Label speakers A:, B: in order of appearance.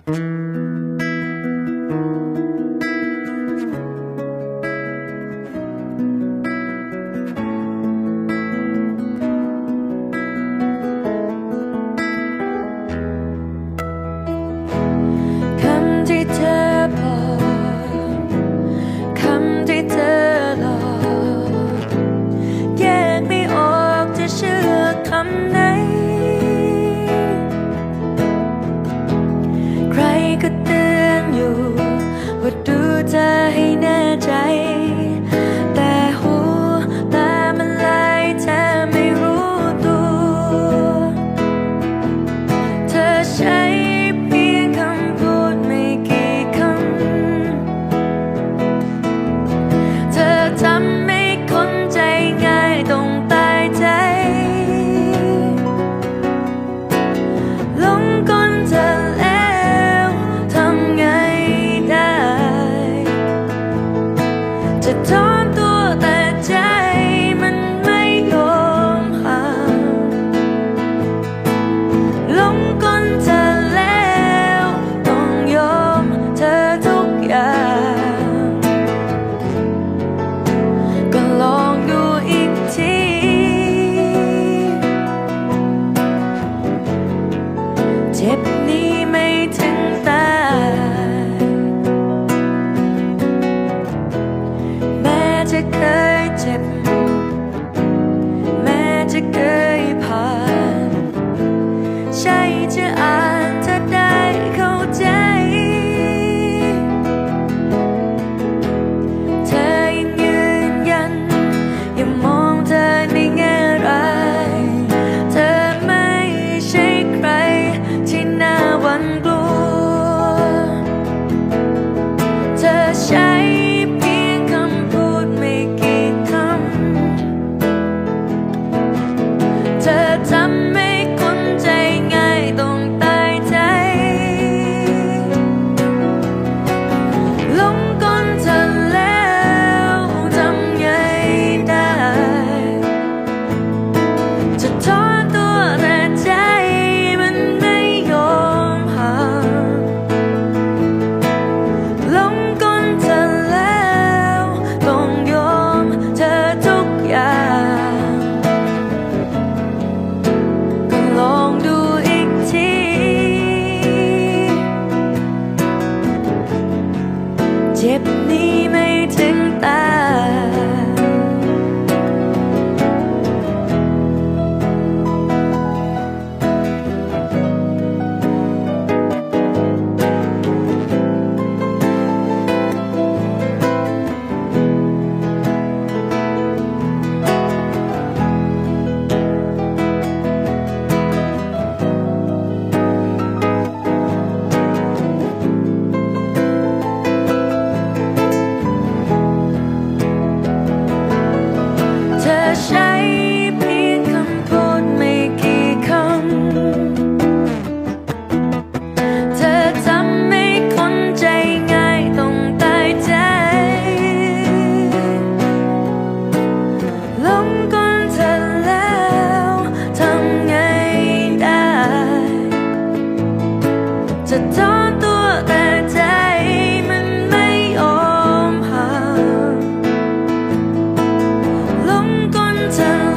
A: คำที่เธอหลอกแยกไม่ออกจะเชื่อคำไหน ก็เตือนอยู่ว่าดูใจ ก็ลองดูอีกที เจ็บนี้ไม่ถึงตายแม้จะเคยเจ็บ จะถอตัวแต่ใจมันไม่อมหาลงก้นเธอ